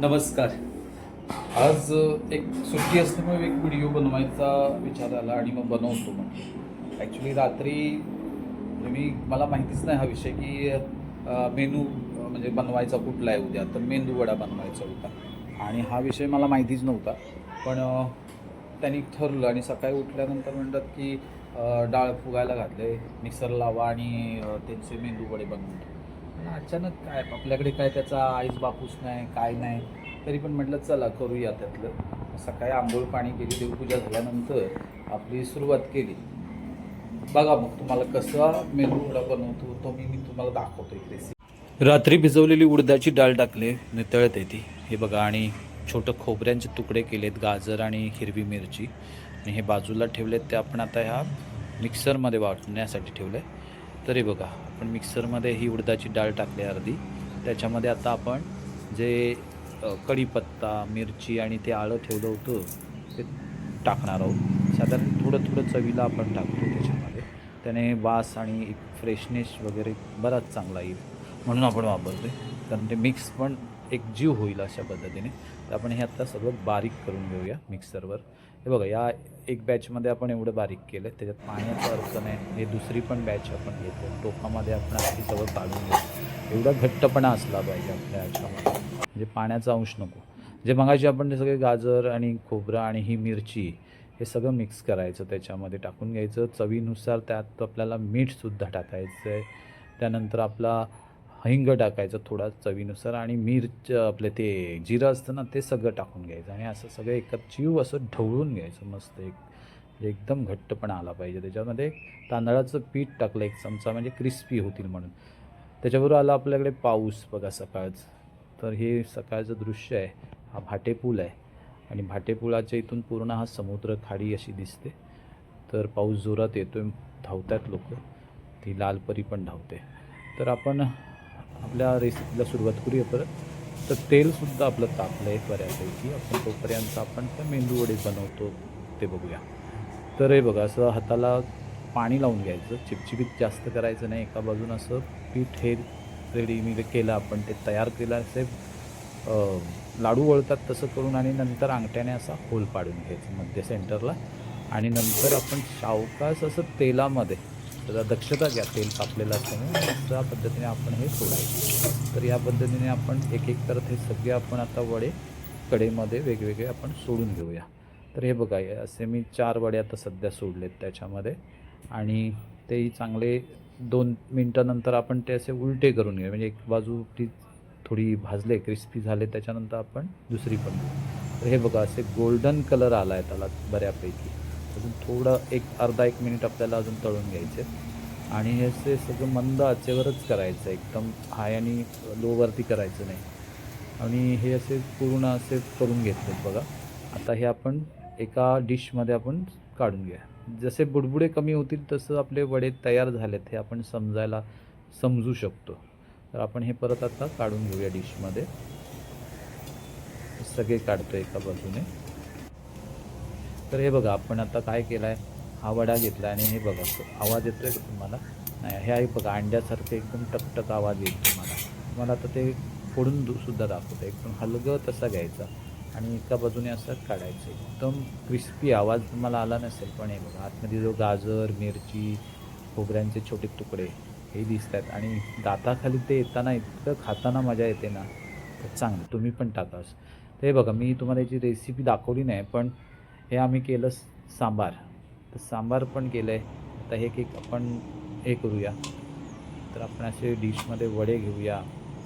नमस्कार. आज एक सुट्टी असल्यामुळे एक व्हिडिओ बनवायचा विचार आला आणि मग बनवतो मग ॲक्च्युली रात्री मी मला माहितीच नाही हा विषय की मेनू म्हणजे बनवायचा कुठला आहे उद्या. तर मेंदू वडा बनवायचा होता. आणि हा विषय मला माहितीच नव्हता. पण त्यांनी ठरलं आणि सकाळी उठल्यानंतर म्हणतात की डाळ फुगायला घातले मिक्सर लावा आणि त्यांचे मेंदू वडे बनवून अचानक काय? आपल्याकडे काय त्याचा आईस बापूस नाही काय नाही? तरी पण म्हटलं चला करूया त्यातलं. सकाळी आंघोळ पाणी केली देवपूजा झाल्यानंतर आपली सुरुवात केली. बघा मग तुम्हाला कसा मेनू वडा बनवतो तो मी मी तुम्हाला दाखवतो एक रेसिपी रात्री भिजवलेली उडदाची डाळ टाकले आहे ती हे बघा आणि छोटं खोबऱ्यांचे तुकडे केलेत गाजर आणि हिरवी मिरची. आणि हे बाजूला ठेवलेत ते आपण आता ह्या मिक्सरमध्ये वाटण्यासाठी ठेवलं आहे तरी बघा आपण मिक्सरमध्ये ही उडदाची डाळ टाकली अर्धी. त्याच्यामध्ये आता आपण जे कढीपत्ता मिरची आणि ते आळं ठेवलं होतं ते टाकणार आहोत. साधारण थोडं थोडं चवीला आपण टाकतो त्याच्यामध्ये. त्याने वास आणि एक फ्रेशनेस वगैरे बराच चांगला येईल म्हणून आपण वापरतो कारण ते मिक्स पण एक जीव होईल अशा पद्धतीने. तर आपण हे आत्ता सगळं बारीक करून घेऊया मिक्सरवर. हे बघा या एक बॅचमध्ये आपण एवढं बारीक केलं त्याच्यात पाण्याचा अर्थ नाही. हे दुसरी पण बॅच आपण घेतो. टोपामध्ये आपण आधी सगळं काढून घेतो. एवढा घट्टपणा असला पाहिजे आपल्या ह्याच्यामध्ये म्हणजे पाण्याचा अंश नको. जे मगाशी आपण ते सगळे गाजर आणि खोबरं आणि ही मिरची हे सगळं मिक्स करायचं त्याच्यामध्ये टाकून घ्यायचं. चवीनुसार त्यात आपल्याला मीठसुद्धा टाकायचं आहे त्यानंतर आपला हिंग टाकायचं थोडा चवीनुसार आणि मिरच आपलं ते जिरं असतं ना ते सगळं टाकून घ्यायचं आणि असं सगळं एकत्र जीव असं ढवळून घ्यायचं मस्त एक म्हणजे एकदम घट्टपणा आला पाहिजे. त्याच्यामध्ये तांदळाचं पीठ टाकलं एक चमचा म्हणजे क्रिस्पी होतील म्हणून. त्याच्याबरोबर आला आपल्याकडे पाऊस बघा सकाळचं. तर हे सकाळचं दृश्य आहे. हा भाटेपूल आहे. आणि भाटेपुलाच्या इथून पूर्ण हा समुद्र खाडी अशी दिसते. तर पाऊस जोरात येतो धावतात लोक. ती लालपरी पण धावते. तर आपण आपल्या रेसिपीला सुरुवात करूया परत. तर तेलसुद्धा आपलं तापलं आहे बऱ्यापैकी. आपण तोपर्यंत आपण ते मेंदू वडे बनवतो ते बघूया. तर हे बघा असं हाताला पाणी लावून घ्यायचं. चिपचिपीत जास्त करायचं नाही. एका बाजून असं पीठ हे रेडी मी केलं आपण ते तयार केलं. असे लाडू वळतात तसं करून आणि नंतर अंगठ्याने असा होल पाडून घ्यायचं मध्य सेंटरला आणि नंतर आपण सावकाश असं तेलामध्ये जरा दक्षता घ्या तेल कापलेलं असल्यामुळे त्या पद्धतीने आपण हे सोडायचं तर या पद्धतीने आपण एक एक करत हे सगळे आपण आता वडे कडेमध्ये वेगवेगळे आपण सोडून घेऊया. तर हे बघा असे मी चार वडे आता सध्या सोडलेत त्याच्यामध्ये. आणि तेही चांगले दोन मिनटानंतर आपण ते असे उलटे करून घेऊ म्हणजे एक बाजू ती थोडी भाजले क्रिस्पी झाले त्याच्यानंतर आपण दुसरी पण घेऊ. तर हे बघा असे गोल्डन कलर आला आहे त्याला बऱ्यापैकी. अजून थोडं एक अर्धा एक मिनिट आपल्याला अजून तळून घ्यायचे. आणि हे असे सगळं मंद आचेवरच करायचं एकदम हाय आणि लोवरती करायचं नाही. आणि हे असे पूर्ण असे करून घेतलेत बघा. आता हे आपण एका डिशमध्ये आपण काढून घ्या. जसे बुडबुडे कमी होतील तसं आपले वडे तयार झालेत हे आपण समजायला समजू शकतो. तर आपण हे परत आता काढून घेऊया डिशमध्ये सगळे काढतो एका बाजूने. तर हे बघा आपण आता काय केलं आहे हा वडा घेतला आणि हे बघा आवाज येतो आहे का तुम्हाला? नाही हे आहे बघा अंड्यासारखं एकदम टकटक आवाज येईल तुम्हाला. तुम्हाला आता ते फोडून सुद्धा दाखवतं. एकदम हलगं तसा घ्यायचा आणि एका बाजूने असं काढायचं. एकदम क्रिस्पी आवाज तुम्हाला आला नसेल पण हे बघा आतमध्ये जो गाजर मिरची खोबऱ्यांचे छोटे तुकडे हे दिसतात. आणि दाताखाली ते येताना इतकं खाताना मजा येते ना तर चांगलं. तुम्ही पण टाकास तर हे बघा मी तुम्हाला याची रेसिपी दाखवली नाही पण हे आम्ही केलं सांबार. तर सांबार पण केलं आहे आता हे केक आपण हे करूया. तर आपण असे डिशमध्ये वडे घेऊया.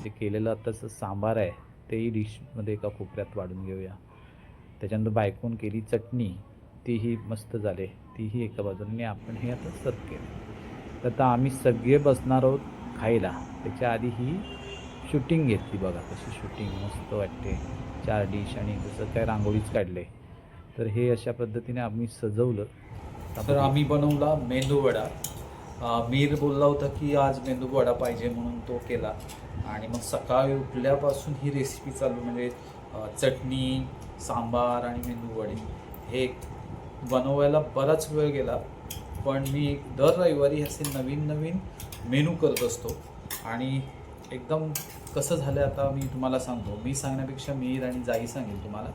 जे केलेलं आताचं सांबार आहे तेही डिशमध्ये एका कोपऱ्यात वाढून घेऊया. त्याच्यानंतर बायकून केली चटणी. तीही मस्त झाले. तीही एका बाजूने आपण हे आता सर्व केलं. तर आता आम्ही सगळे बसणार आहोत खायला. त्याच्या आधी ही शूटिंग घेतली बघा कशी शूटिंग मस्त वाटते. चार डिश आणि जसं काय रांगोळीच काढले. तर हे अशा पद्धतीने आम्ही सजवलं. तर आम्ही बनवला मेंदू वडा. अं, मीर बोलला होता की आज मेंदू वडा पाहिजे म्हणून तो केला. आणि मग सकाळी उठल्यापासून ही रेसिपी चालू म्हणजे चटणी सांबार आणि मेंदू वडे. हे बनवायला बराच वेळ गेला पण मी दर रविवारी असे नवीन नवीन मेनू करत असतो. आणि एकदम कसं झालं आता मी तुम्हाला सांगतो. मी सांगण्यापेक्षा मीर आणि जाई सांगेल तुम्हाला.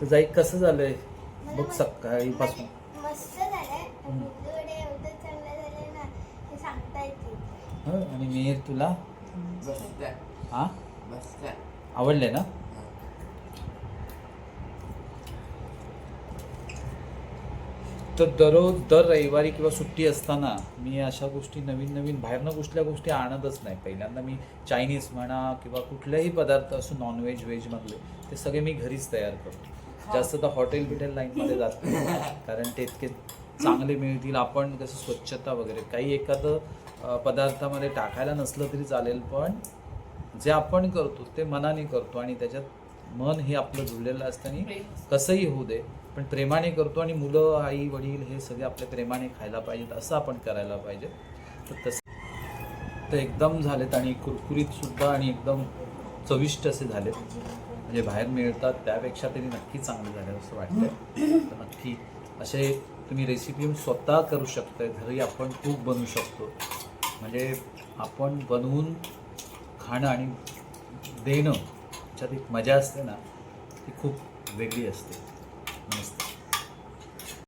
तर जाई कसं झालंय? बघ मस्त- सकाळीपासून. मस्त झालंय. मुलगडे एवढं चांगलं झालंय ना हे सांगता येते. हं? आणि मीर तुला? हा? आवडले ना? तर दररोज दर रविवारी किंवा सुट्टी असताना मी अशा गोष्टी नवीन नवीन बाहेरनं कुठल्या गोष्टी आणतच नाही. पहिल्यांदा मी चायनीज म्हणा किंवा कुठलेही पदार्थ असो नॉनव्हेज व्हेजमधले ते सगळे मी घरीच तयार करतो. जास्त तर हॉटेल बिटेल लाईनमध्ये जात नाही. कारण ते इतके चांगले मिळतील आपण कसं स्वच्छता वगैरे काही एखादं पदार्थामध्ये टाकायला नसलं तरी चालेल पण जे आपण करतो ते मनाने करतो आणि त्याच्यात मन हे आपलं जुळलेलं असताना कसंही होऊ दे पण प्रेमाने करतो आणि मुलं आई वडील हे सगळे आपल्या प्रेमाने खायला पाहिजेत असं आपण करायला पाहिजे. तर तसं तर एकदम झालेत आणि कुरकुरीत सुद्धा आणि एकदम चविष्ट असे झालेत. म्हणजे बाहेर मिळतात त्यापेक्षा तरी नक्की चांगलं झालं असं वाटतं तर नक्की असे तुम्ही रेसिपी स्वतः करू शकताय घरी आपण खूप बनवू शकतो. म्हणजे आपण बनवून खाणं आणि देणं त्याच्यात एक मजा असते ना ती खूप वेगळी असते. नमस्ते